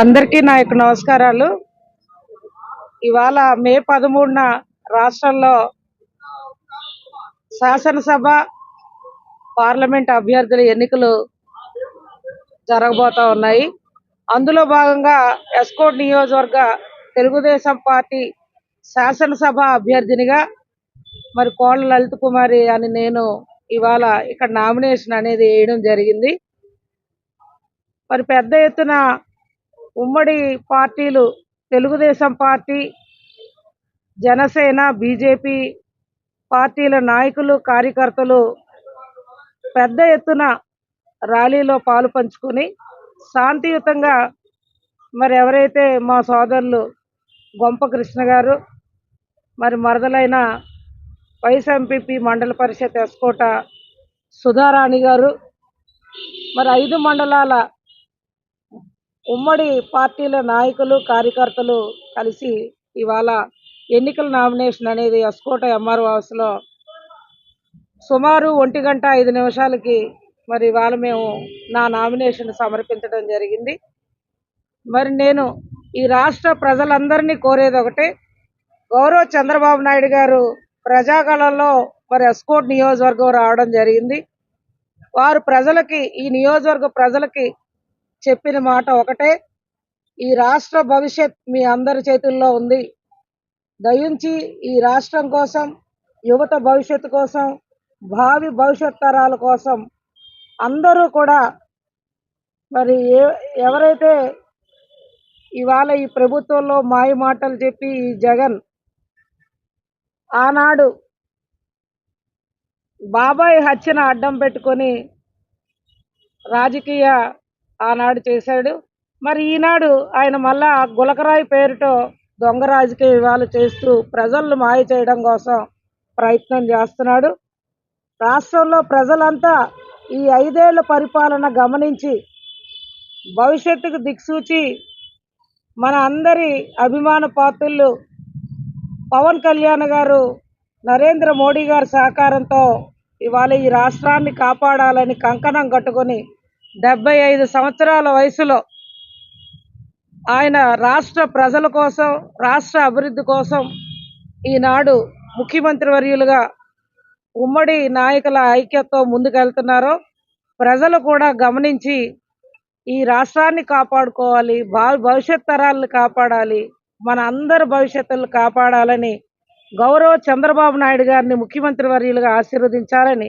అందరికీ నా యొక్క నమస్కారాలు. ఇవాళ మే పదమూడున రాష్ట్రంలో శాసనసభ పార్లమెంట్ అభ్యర్థుల ఎన్నికలు జరగబోతా ఉన్నాయి. అందులో భాగంగా ఎస్కోట్ నియోజకవర్గ తెలుగుదేశం పార్టీ శాసనసభ అభ్యర్థినిగా మరి కోళ్ళ లలిత కుమారి అని నేను ఇవాళ ఇక్కడ నామినేషన్ అనేది వేయడం జరిగింది. మరి పెద్ద ఎత్తున ఉమ్మడి పార్టీలు తెలుగుదేశం పార్టీ జనసేన బీజేపీ పార్టీల నాయకులు కార్యకర్తలు పెద్ద ఎత్తున ర్యాలీలో పాలు పంచుకుని శాంతియుతంగా మరి ఎవరైతే మా సోదరులు గొంప కృష్ణ గారు మరి మరదలైన వైస్ ఎంపీపీ మండల పరిషత్ ఎస్కోట సుధారాణి గారు మరి ఐదు మండలాల ఉమ్మడి పార్టీల నాయకులు కార్యకర్తలు కలిసి ఇవాళ ఎన్నికల నామినేషన్ అనేది ఎస్కోట ఎంఆర్ఓ హౌస్లో సుమారు ఒంటి గంట ఐదు నిమిషాలకి మరి ఇవాళ మేము నా నామినేషన్ సమర్పించడం జరిగింది. మరి నేను ఈ రాష్ట్ర ప్రజలందరినీ కోరేది ఒకటే గౌరవ చంద్రబాబు నాయుడు గారు ప్రజాకళలో మరి ఎస్కోట్ నియోజకవర్గం రావడం జరిగింది. వారు ప్రజలకి ఈ నియోజకవర్గ ప్రజలకి చెప్పిన మాట ఒకటే. ఈ రాష్ట్ర భవిష్యత్ మీ అందరి చేతుల్లో ఉంది. దయించి ఈ రాష్ట్రం కోసం యువత భవిష్యత్తు కోసం భావి భవిష్యత్ తరాల కోసం అందరూ కూడా మరి ఎవరైతే ఇవాళ ఈ ప్రభుత్వంలో మాయ మాటలు చెప్పి ఈ జగన్ ఆనాడు బాబాయ్ హత్యను అడ్డం పెట్టుకొని రాజకీయ ఆనాడు చేశాడు. మరి ఈనాడు ఆయన మళ్ళా గులకరాయి పేరుతో దొంగ రాజకీయ ఇవాళ చేస్తూ ప్రజలను మాయ చేయడం కోసం ప్రయత్నం చేస్తున్నాడు. రాష్ట్రంలో ప్రజలంతా ఈ ఐదేళ్ళ పరిపాలన గమనించి భవిష్యత్తుకు దిక్సూచి మన అందరి అభిమాన పాత్రులు పవన్ కళ్యాణ్ గారు నరేంద్ర మోడీ గారి సహకారంతో ఇవాళ ఈ రాష్ట్రాన్ని కాపాడాలని కంకణం కట్టుకొని డెబ్బై ఐదు సంవత్సరాల వయసులో ఆయన రాష్ట్ర ప్రజల కోసం రాష్ట్ర అభివృద్ధి కోసం ఈనాడు ముఖ్యమంత్రి వర్యులుగా ఉమ్మడి నాయకుల ఐక్యతతో ముందుకెళ్తున్నారో. ప్రజలు కూడా గమనించి ఈ రాష్ట్రాన్ని కాపాడుకోవాలి బా భవిష్యత్ తరాలను కాపాడాలి మన అందరి భవిష్యత్తులు కాపాడాలని గౌరవ చంద్రబాబు నాయుడు గారిని ముఖ్యమంత్రి వర్యులుగా ఆశీర్వదించాలని